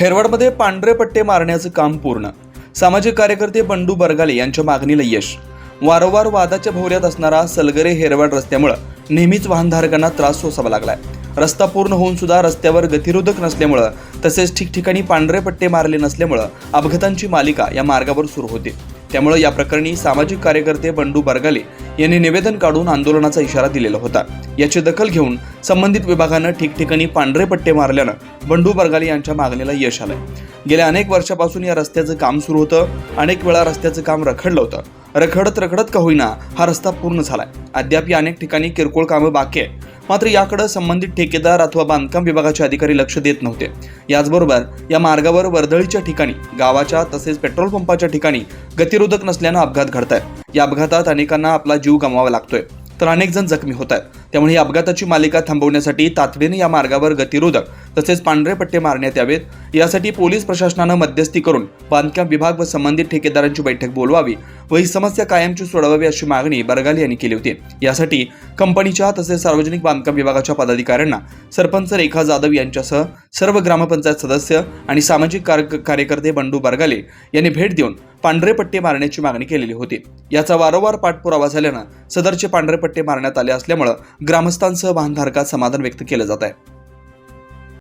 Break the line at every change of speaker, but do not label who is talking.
हेरवाडमध्ये पांढरे पट्टे मारण्याचं काम पूर्ण. सामाजिक कार्यकर्ते बंडू बरगाले यांच्या मागणीला यश. वारंवार वादाच्या भोवऱ्यात असणारा सलगरे हेरवाड रस्त्यामुळं नेहमीच वाहनधारकांना त्रास सोसावा लागलाय. रस्ता पूर्ण होऊन सुद्धा रस्त्यावर गतिरोधक नसल्यामुळं तसेच ठिकठिकाणी पांढरे पट्टे मारले नसल्यामुळं अपघातांची मालिका या मार्गावर सुरू होते. त्यामुळे या प्रकरणी सामाजिक कार्यकर्ते बंडू बरगाले यांनी निवेदन काढून आंदोलनाचा इशारा दिलेला होता. याची दखल घेऊन संबंधित विभागानं ठिकठिकाणी पांढरे पट्टे मारल्यानं बंडू बरगाले यांच्या मागणीला यश आलंय. गेल्या अनेक वर्षापासून या रस्त्याचं काम सुरू होतं. अनेक वेळा रस्त्याचं काम रखडलं होतं. रखडत रखडत का होईना हा रस्ता पूर्ण झालाय. अद्याप या अनेक ठिकाणी किरकोळ कामं बाकी आहे मात्र याकडे संबंधित ठेकेदार अथवा बांधकाम विभागाचे अधिकारी लक्ष देत नव्हते. याचबरोबर या मार्गावर वर्दळीच्या ठिकाणी गावाच्या तसेच पेट्रोल पंपाच्या ठिकाणी गतिरोधक नसल्यानं अपघात घडत आहे या अपघातात अनेकांना आपला जीव गमवावा लागतोय. तर अनेक जण जखमी होत आहेत त्यामुळे या अपघाताची मालिका थांबवण्यासाठी तातडीने या मार्गावर गतिरोधक तसेच पांढरे पट्टे मारण्यात यावेत. यासाठी पोलीस प्रशासनानं मध्यस्थी करून बांधकाम विभाग व संबंधित ठेकेदारांची बैठक बोलवावी व ही समस्या कायमची सोडवावी अशी मागणी बरगाले यांनी केली होती. यासाठी कंपनीच्या तसेच सार्वजनिक बांधकाम विभागाच्या पदाधिकाऱ्यांना सरपंच रेखा जाधव यांच्यासह सर्व ग्रामपंचायत सदस्य आणि सामाजिक कार्यकर्ते बंडू बरगाले यांनी भेट देऊन पांढरे पट्टे मारण्याची मागणी केलेली होती. याचा वारंवार पाठपुरावा झाल्यानं सदरचे पांढरे पट्टे मारण्यात आले असल्यामुळं ग्रामस्थांसह वाहनधारकात समाधान व्यक्त केलं जात आहे.